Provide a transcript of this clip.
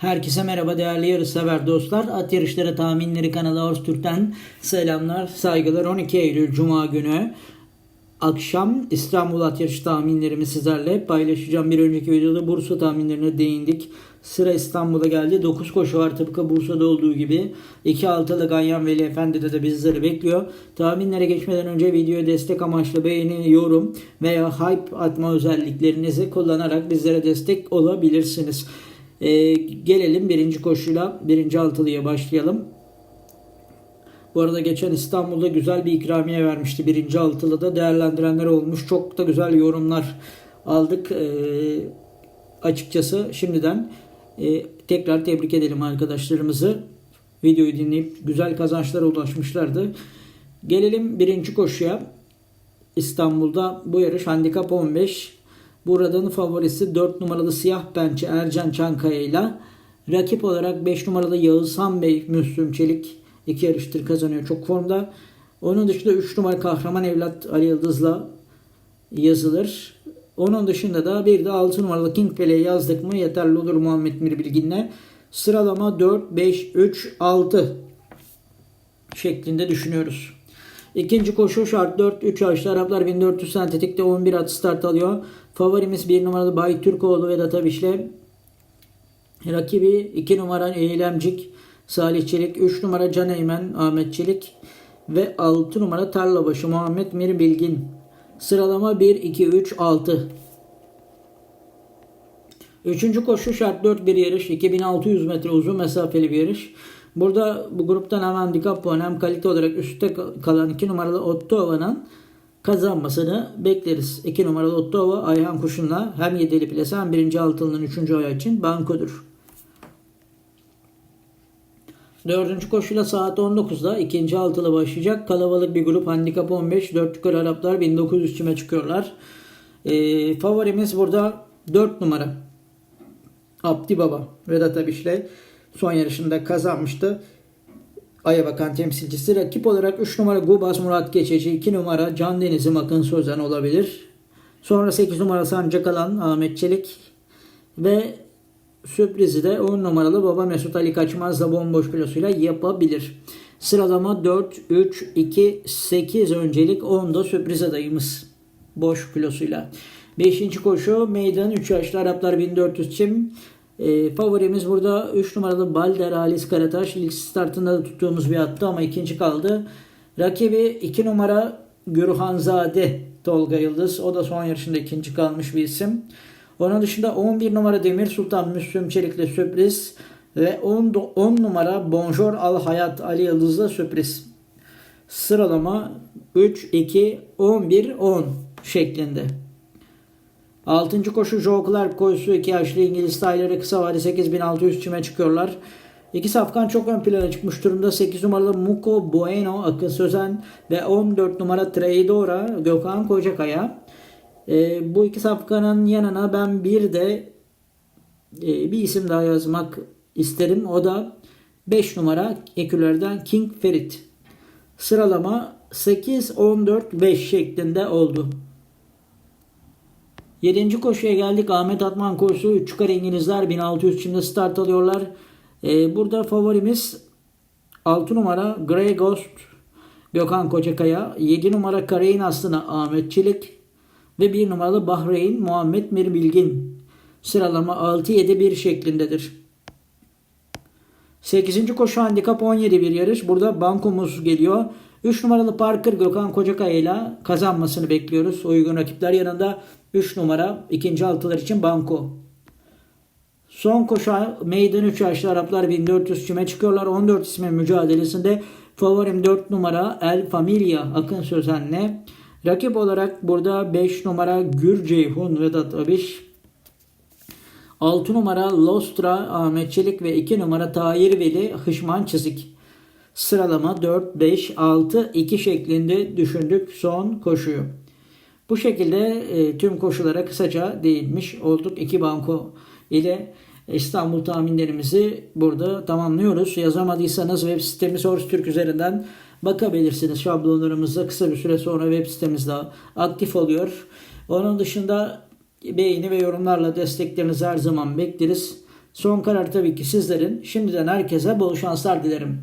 Herkese merhaba değerli yarışsever dostlar. At Yarışları Tahminleri kanalı Horse Türk'ten selamlar, saygılar. 12 Eylül Cuma günü akşam İstanbul At Yarışı tahminlerimi sizlerle paylaşacağım. Bir önceki videoda Bursa tahminlerine değindik. Sıra İstanbul'a geldi. 9 koşu var tıpkı Bursa'da olduğu gibi. 2 altılı Ganyan Veli Efendi de bizleri bekliyor. Tahminlere geçmeden önce videoya destek amaçlı beğeni, yorum veya hype atma özelliklerinizi kullanarak bizlere destek olabilirsiniz. Ee, gelelim birinci koşuyla birinci altılıya başlayalım. Bu arada geçen İstanbul'da güzel bir ikramiye vermişti. Birinci altılıda değerlendirenler olmuş. Çok da güzel yorumlar aldık. Ee, açıkçası şimdiden e, tekrar tebrik edelim arkadaşlarımızı. Videoyu dinleyip güzel kazançlara ulaşmışlardı. Gelelim birinci koşuya. İstanbul'da bu yarış handikap 15. Buradanın favorisi 4 numaralı siyah pençe Ercan Çankaya ile rakip olarak 5 numaralı Yağızhan Bey Müslüm Çelik iki yarıştır kazanıyor çok formda. Onun dışında 3 numara kahraman evlat Ali Yıldız'la yazılır. Onun dışında da bir de 6 numaralı King Pele'ye yazdık mı yeterli olur Muhammed Mir Bilgin'le. Sıralama 4, 5, 3, 6 şeklinde düşünüyoruz. İkinci koşu şart 4 3 yaşlı Araplar 1400 sentetikte 11 at start alıyor. Favorimiz 1 numaralı Bay Türkoğlu Vedat Abiş'le. Rakibi 2 numara Eylemcik Salih Çelik, 3 numara Can Eymen Ahmet Çelik ve 6 numara Tarlabaşı Muhammed Mir Bilgin. Sıralama 1 2 3 6. Üçüncü koşu şart 4 bir yarış. 2600 metre uzun mesafeli bir yarış. Burada bu gruptan hem handikap puanı hem kalite olarak üstte kalan 2 numaralı Ottova'nın kazanmasını bekleriz. 2 numaralı Ottova Ayhan Kuşun'la hem 7'li plase hem 1. altılının 3. ayağı için bankodur. Dördüncü koşuyla saat 19'da ikinci altılı başlayacak. Kalabalık bir grup handikap 15. 4 yukarı Araplar 1900 çime çıkıyorlar. Ee, favorimiz burada 4 numara. Abdi Baba Vedat Abiş'le son yarışında kazanmıştı. Aya bakan temsilcisi. Rakip olarak 3 numara Gubas Murat Geçeci, 2 numara Can Deniz'im Akın Sözen olabilir. Sonra 8 numara Sancak Alan Ahmet Çelik ve sürprizi de 10 numaralı Baba Mesut Ali Kaçmaz'la bomboş kilosuyla yapabilir. Sıralama 4, 3, 2, 8 öncelik 10 da sürpriz adayımız boş kilosuyla. 5. koşu meydan 3 yaşlı Araplar 1400 çim. E, favorimiz burada 3 numaralı Balder Halis Karataş. İlk startında da tuttuğumuz bir attı ama ikinci kaldı. Rakibi 2 numara Gürhanzade Tolga Yıldız. O da son yarışında ikinci kalmış bir isim. Onun dışında 11 numara Demir Sultan Müslüm Çelik'le sürpriz ve 10, 10 numara Bonjour Al Hayat Ali Yıldız'la sürpriz. Sıralama 3, 2, 11, 10 şeklinde. 6. koşu Joe Clark koşusu 2 yaşlı İngiliz tayları kısa vade 8600 çime çıkıyorlar. İki safkan çok ön plana çıkmış durumda. 8 numaralı Muko Bueno Akın Sözen ve 14 numara Treydora Gökhan Kocakaya. E, bu iki safkanın yanına ben bir de e, bir isim daha yazmak isterim. O da 5 numara ekülerden King Ferit. Sıralama 8, 14, 5 şeklinde oldu. 7. koşuya geldik. Ahmet Atman koşusu 3 yukarı İngilizler 1600 şimdi start alıyorlar. Ee, burada favorimiz 6 numara Grey Ghost Gökhan Kocakaya. 7 numara Kareyn Aslı'na Ahmet Çelik. Ve 1 numaralı Bahreyn Muhammed Mir Bilgin. Sıralama 6-7-1 şeklindedir. 8. koşu handikap 17 bir yarış. Burada bankomuz geliyor. 3 numaralı Parker Gökhan Kocakaya ile kazanmasını bekliyoruz. Uygun rakipler yanında 3 numara ikinci altılar için banko. Son koşu meydan 3 yaşlı Araplar 1400 çime çıkıyorlar. 14 ismin mücadelesinde favorim 4 numara El Familia Akın Sözen'le. Rakip olarak burada 5 numara Gür Ceyhun Vedat Abiş. 6 numara Lostra Ahmet Çelik ve 2 numara Tahir Veli Hışman Çizik. Sıralama 4, 5, 6, 2 şeklinde düşündük son koşuyu. Bu şekilde e, tüm koşulara kısaca değinmiş olduk. İki banko ile İstanbul tahminlerimizi burada tamamlıyoruz. Yazamadıysanız web sitemiz Horse Türk üzerinden bakabilirsiniz. Şablonlarımızda kısa bir süre sonra web sitemizde aktif oluyor. Onun dışında beğeni ve yorumlarla desteklerinizi her zaman bekleriz. Son karar tabii ki sizlerin. Şimdiden herkese bol şanslar dilerim.